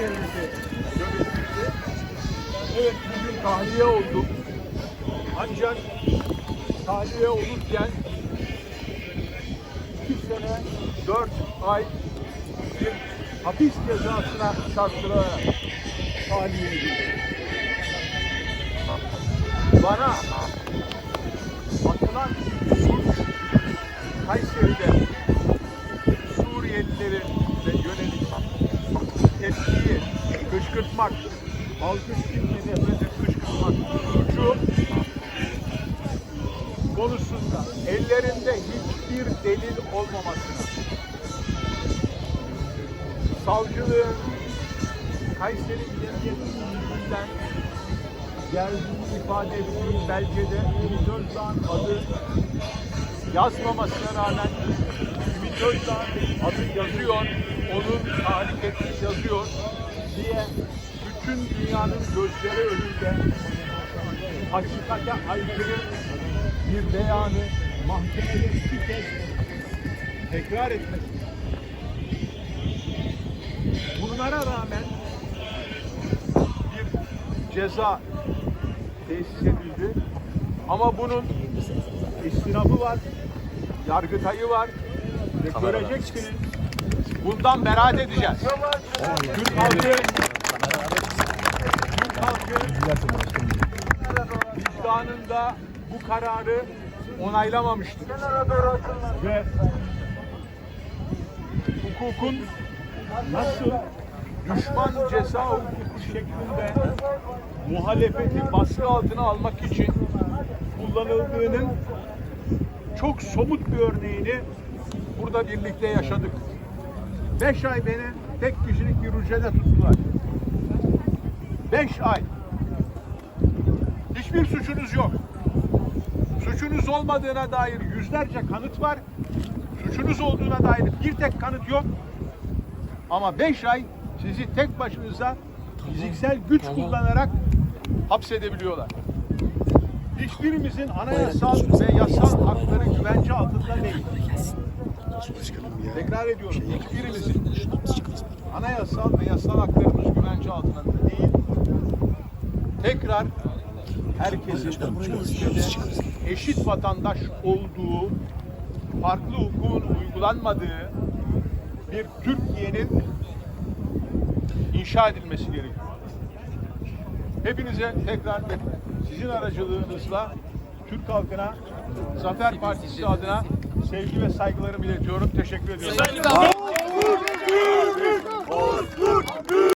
devleti yönetildi. Evet bugün tahliye olduk. Ancak tahliye olurken iki sene dört ay bir hapis cezasına çarptırılarak tahliye edildi. Bana atılan suç Kayseri'de kışkırtmak, halkın kimliğini nefreti kışkırtmak suçu konusunda ellerinde hiçbir delil olmamasına. Savcılığın Kayseri Emniyet Müdürlüğü'nden geldiği ifade ettiği belgede Ümit Özdağ'ın adı yazmamasına rağmen Ümit Özdağ'ın adı yazıyor, onun tahrik etmiş yazıyor diye bütün dünyanın gözleri önünde hakikate aykırı bir beyanı mahkemede iki kez tekrar etmesi. Bunlara rağmen bir ceza tesis edildi. Ama bunun istinafı var, yargıtayı var ve göreceksiniz bundan beraat edeceğiz. Türk halkı, Türk halkı vicdanında bu kararı onaylamamıştır. Ve hukukun nasıl düşman ceza hukuku şeklinde muhalefeti baskı altına almak için kullanıldığının çok somut bir örneğini burada birlikte yaşadık. Beş ay beni tek kişilik bir hücrede tuttular. Beş ay. Hiçbir suçunuz yok. Suçunuz olmadığına dair yüzlerce kanıt var. Suçunuz olduğuna dair bir tek kanıt yok. Ama beş ay sizi tek başınıza fiziksel güç kullanarak hapsedebiliyorlar. Hiçbirimizin anayasal ve yasal hakları güvence altında değil. Tekrar ediyorum. Hiçbirimizin anayasal ve yasal haklarımız güvence altında değil. Tekrar herkesin eşit vatandaş olduğu, farklı hukukun uygulanmadığı bir Türkiye'nin inşa edilmesi gerekiyor. Hepinize tekrar sizin aracılığınızla Türk halkına Zafer Partisi adına sevgi ve saygılarımı iletiyorum. Teşekkür ediyorum.